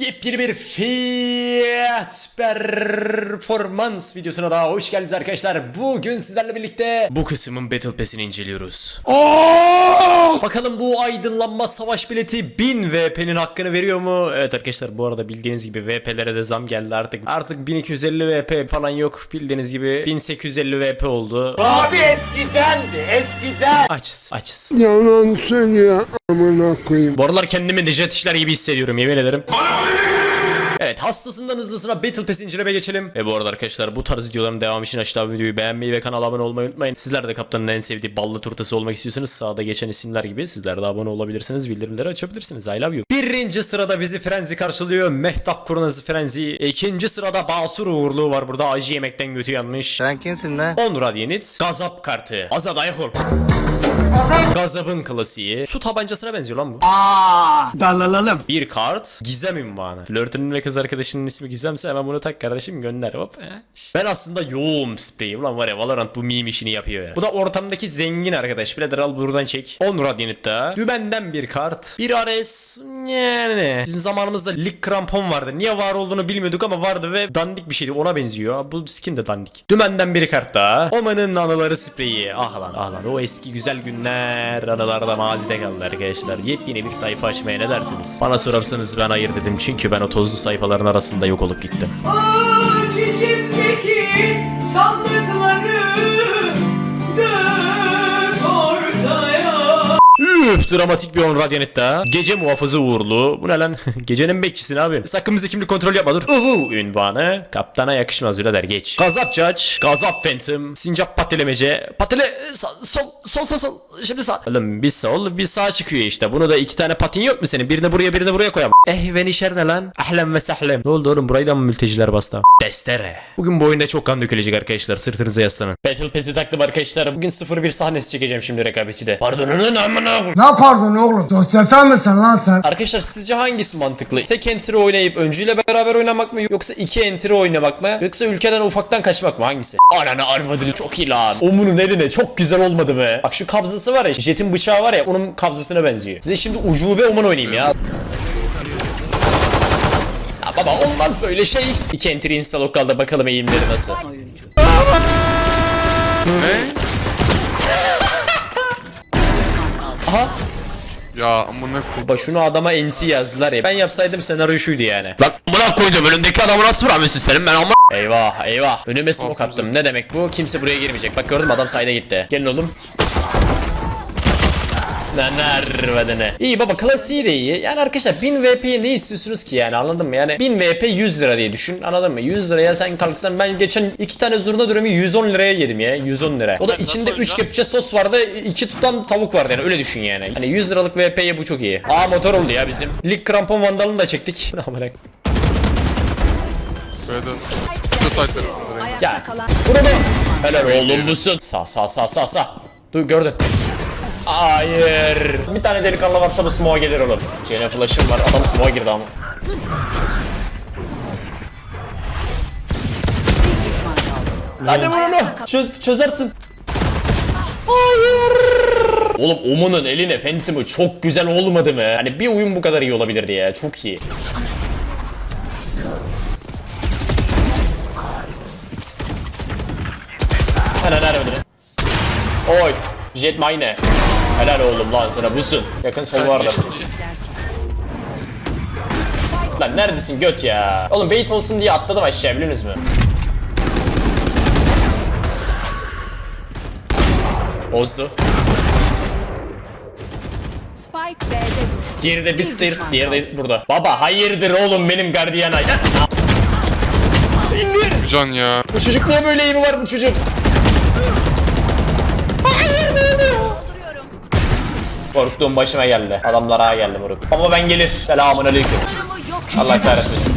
Yepyeni bir Fiat Performans videosuna daha hoş geldiniz arkadaşlar. Bugün sizlerle birlikte bu kısmın Battle Pass'ini inceliyoruz. Bakalım bu aydınlanma savaş bileti 1000 VP'nin hakkını veriyor mu? Evet arkadaşlar bu arada bildiğiniz gibi VP'lere de zam geldi artık. Artık 1250 VP falan yok. Bildiğiniz gibi 1850 VP oldu. Abi eskidendi eskiden. Açız açız. Yalan söylüyor amına koyayım. Bu aralar kendimi Necdet İşler gibi hissediyorum yemin ederim. Evet hastasından hızlısına Battle Pass inceleme geçelim. Ve bu arada arkadaşlar bu tarz videoların devamı için aşağı videoyu beğenmeyi ve kanala abone olmayı unutmayın. Sizler de kaptanın en sevdiği ballı turtası olmak istiyorsanız sağda geçen isimler gibi sizler de abone olabilirsiniz. Bildirimleri açabilirsiniz. I love you. Birinci sırada bizi Frenzy karşılıyor. Mehtap Kurnazı Frenzy. İkinci sırada Basur Uğurluğu var burada. Acı yemekten götü yanmış. Sen kimsin lan? 10 Radyanit. Gazap kartı. Azad ayak ol. Gazap'ın klasiği. Su tabancasına benziyor lan bu. Dalalım. Bir kart Gizem ünvanı. Flörtünün ve kız arkadaşının ismi Gizemse hemen bunu tak kardeşim gönder hop. he. Ben aslında yoğum spreyi. Ulan var ya Valorant bu meme işini yapıyor ya. Bu da ortamdaki zengin arkadaş. Birader al buradan çek. 10 Radiant daha. Dümenden bir kart. Bir Ares. Yani. Bizim zamanımızda lig krampon vardı. Niye var olduğunu bilmiyorduk ama vardı ve dandik bir şeydi. Ona benziyor. Bu skin de dandik. Dümenden bir kart daha. Oman'ın anıları spreyi. Ah lan ah lan. O eski güzel günler. Anılarda mazide kaldı arkadaşlar. Yepyeni bir sayfa açmaya ne dersiniz? Bana sorarsanız ben hayır dedim. Çünkü ben o tozlu sayfaların arasında yok olup gittim. Aç içimdeki sandıkları Üf dramatik bir 10 radyanet daha. Gece muhafızı uğurlu. Bu ne lan? Gecenin bekçisi ne abi? Sakın bize kimlik kontrol yapma dur. Uvu ünvanı. Kaptana yakışmaz birader geç. Gazap Judge. Gazap Phantom. Sincap patilemece. Patile sol sol sol sol. Şimdi sağ. Oğlum bir sol bir sağ çıkıyor işte. Bunu da iki tane patin yok mu senin? Birini buraya birini buraya koyalım. Eh ve nişer lan? Ahlem ve sahlem. Ne oldu oğlum burayı da mı mülteciler bastı? Destere. Bugün bu oyunda çok kan dökülecek arkadaşlar. Sırtınıza yaslanın. Battle Pass'i taktım arkadaşlar. Bugün 0-1 sahnesi çekeceğim şimdi rekabetçide. Pardonunun amına. Ne pardon oğlum? Sosyete misin lan sen? Arkadaşlar sizce hangisi mantıklı? Tek entry oynayıp öncüyle beraber oynamak mı yoksa iki entry oynamak mı? Yoksa ülkeden ufaktan kaçmak mı? Hangisi? Ananı arvadını çok iyi lan. Omunun eline çok güzel olmadı mı? Bak şu kabzası var ya, jetin bıçağı var ya onun kabzasına benziyor. Size şimdi ucube omun oynayayım ya. Ya baba olmaz böyle şey. İki entry insta lokalda bakalım eğimleri nasıl. Aha Ya amına koyayım. Bak şunu adama NC yazdılar ya. Ben yapsaydım senaryo şuydu yani. Lan buna koydum önündeki adamı nasıl vuramıyorsun senin ben ama Eyvah eyvah. Önüme smoke attım. Ne demek bu? Kimse buraya girmeyecek. Bak gördüm adam sayda gitti. Gelin oğlum. Neler ne? İyi baba klasiği de iyi. Yani arkadaşlar 1000 VP'ye ne istiyorsunuz ki yani anladın mı? Yani 1000 VP 100 lira diye düşün anladın mı? 100 liraya sen kalksan ben geçen iki tane zurna dürümü 110 liraya yedim ya 110 lira. O da içinde 3 kepçe sos vardı iki tutam tavuk vardı yani öyle düşün yani. Hani 100 liralık VP'ye bu çok iyi. Aa motor oldu ya bizim. Lig krampon vandalını da çektik. Amına. Ya burada. Helal oğlum busun. Sağ sağ sağ sağ sağ. Dur gördün. Hayır. Bir tane delikanlı varsa bu smoke'a gelir oğlum. CN flash'ım var. Adam smoke'a girdi ama. Hadi vur onu. Çöz, çözersin. Hayır. Oğlum Omun'un eline Fensim'i çok güzel olmadı mı? Hani bir oyun bu kadar iyi olabilirdi ya. Çok iyi. Helal ödülü. Oy. Jet mine. Helal oğlum lan sana busun. Yakın sol vardı. Lan neredesin göt ya? Oğlum bait olsun diye atladım aşağı biliyorsunuz mu? Bozdu. Spike B'de düştü. Geride bir stairs, diğeri de burada. Baba hayırdır oğlum benim gardiyana. İndir. Can ya. Bu çocuk niye böyle eğimi var bu çocuk? Hayır ne oluyor? Korktuğum başıma geldi. Adamlar ağa geldi moruk. Ama ben gelir. Selamun aleyküm. Allah kahretmesin.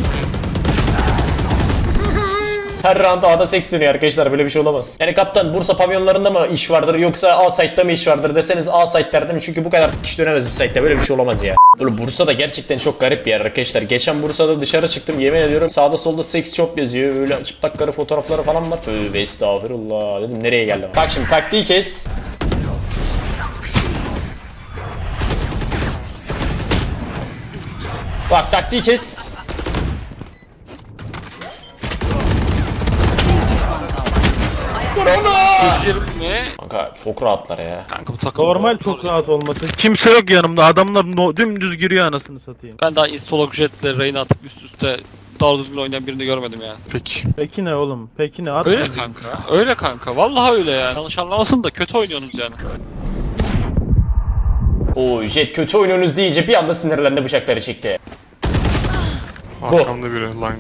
Her round A'da seks dönüyor arkadaşlar böyle bir şey olamaz. Yani kaptan Bursa pavyonlarında mı iş vardır yoksa A site'da mı iş vardır deseniz A site derdim çünkü bu kadar iş dönemez bir site'de böyle bir şey olamaz ya. Oğlum Bursa da gerçekten çok garip bir yer arkadaşlar. Geçen Bursa'da dışarı çıktım yemin ediyorum sağda solda seks shop yazıyor. Öyle çıplak karı fotoğrafları falan var. Tövbe estağfurullah dedim nereye geldim. Bak şimdi taktiği kes. Bak taktiği kes. Kanka çok rahatlar ya. Kanka bu takım Normal çok rahat olması. Kimse yok yanımda. Adamlar no, dümdüz giriyor anasını satayım. Ben daha istolog jetle rain atıp üst üste doğru düzgün oynayan birini görmedim yani. Peki. Peki ne oğlum? Peki ne? At öyle hadi. kanka. Öyle kanka. Vallahi öyle yani. Yanlış anlamasın da kötü oynuyorsunuz yani. O jet kötü oynuyorsunuz deyince bir anda sinirlendi bıçakları çekti. Arkamda biri line.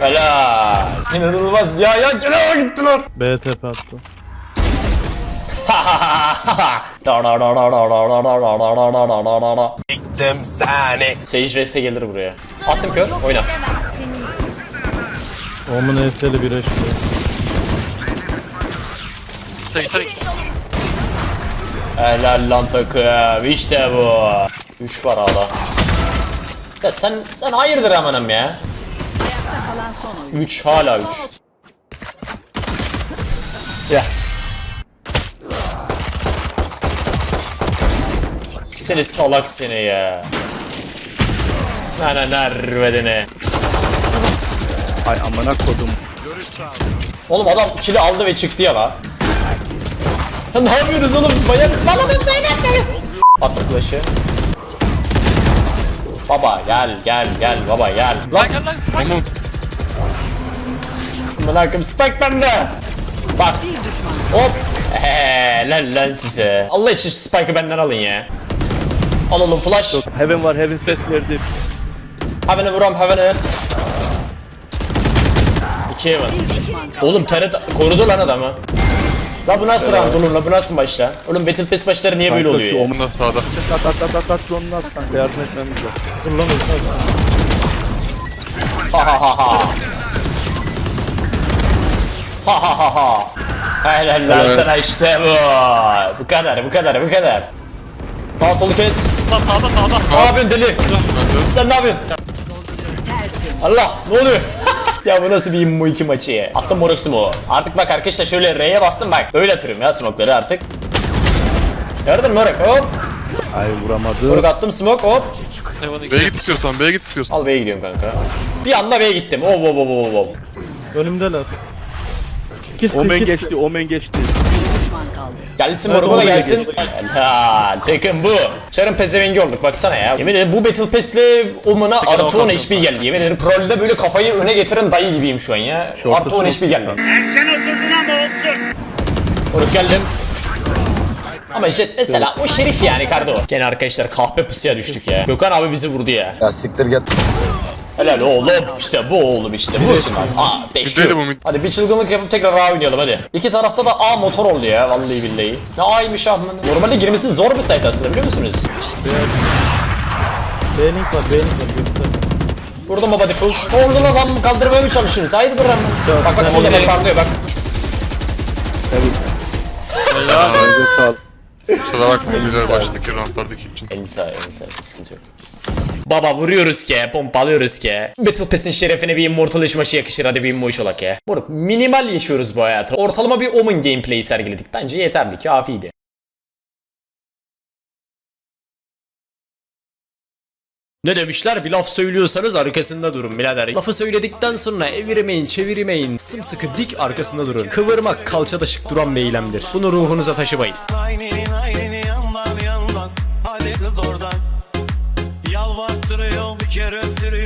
Helal. İnanılmaz ya ya gene gittiler. B tepe attı. Siktim seni. Sage Res'e gelir buraya. Attım kör. Oyna. Omun ES'li bir eşli. 82. Helal lan takım. İşte bu. 3 var hala. Ya sen sen hayırdır amanım ya. Kalan son oyun. 3 hala 3. Ya. Seni salak seni ya. Nana nervedene. Ay amına kodum. Oğlum adam kili aldı ve çıktı ya la. Ne yapıyorsunuz oğlum siz manyak? Bağladım Zeynep beni. Attım flash'ı. Baba gel gel gel baba gel. Lan Lan gel lan Spike. Bırakım spike bende. Bak. Hop. Eee lan lan size. Allah için şu spike'ı benden alın ya. Al oğlum flash. Heaven var Heaven ses verdi. Heaven'ı vuram heaven'ı. İki heaven. Oğlum taret korudu lan adamı. La bu nasıl round oğlum la bu nasıl başla? Oğlum Battle Pass başları niye böyle oluyor ya? Bunda sağda. At at at at at sonuna at kanka yardım etmemiz lazım. Dur lan. Ha ha ha ha. Ha ha ha ha. Helal lan Evet. sana işte bu. Bu kadar bu kadar bu kadar. Sağ solu kes. Lan sağda sağda. Ne yapıyorsun deli? Sen ne yapıyorsun? Allah ne oluyor? ya bu nasıl bir immo 2 maçı ya? Attım moruk smoke'u. Artık bak arkadaşlar şöyle R'ye bastım bak. Böyle atıyorum ya smoke'ları artık. Gördün mü moruk hop. Ay vuramadı. Moruk attım smoke hop. İki. B'ye git istiyorsan B'ye git istiyorsan. Al B'ye gidiyorum kanka. Bir anda B'ye gittim. Oh oh oh oh oh. Önümdeler. Omen geçti, Omen geçti. Gelsin o da gelsin. Helal. Takım bu. Çarın pezevengi olduk baksana ya. Yemin ederim bu Battle Pass'le Oman'a artı 10 HP geldi. Yemin ederim Prol'de böyle kafayı öne getiren dayı gibiyim şu an ya. Artı 10 HP geldi. Erken oturdun ama olsun. Moruk geldim. Ama Jet mesela o şerif yani kardo. Gene arkadaşlar kahpe pusuya düştük ya. Gökhan abi bizi vurdu ya. Ya siktir git. Helal oğlum işte bu oğlum işte busun lan. Aa değişti. Hadi bir çılgınlık yapıp tekrar A oynayalım hadi. İki tarafta da A motor oldu ya vallahi billahi. Ne A'ymış ahman. Normalde girmesi zor bir site aslında biliyor musunuz? B-Link var B-Link var. Göster. Vurdum baba default. Oradan adam kaldırmaya mı çalışıyorsunuz? Hayırdır lan? Bak bak şurada bak parlıyor bak. Kusura bakma güzel başladık roundlardaki için. Elisa Elisa sıkıntı yok. Baba vuruyoruz ki, pompalıyoruz ki. Battle Pass'in şerefine bir Immortal maçı yakışır hadi bir immo olak ya. Moruk minimal yaşıyoruz bu hayatı. Ortalama bir Omen gameplay sergiledik. Bence yeterli, kafiydi. Ne demişler? Bir laf söylüyorsanız arkasında durun birader. Lafı söyledikten sonra evirmeyin, çevirmeyin. Sımsıkı dik arkasında durun. Kıvırmak kalçada şık duran bir eylemdir. Bunu ruhunuza taşımayın. Aynini aynini yandan yandan. Hadi kız oradan. Character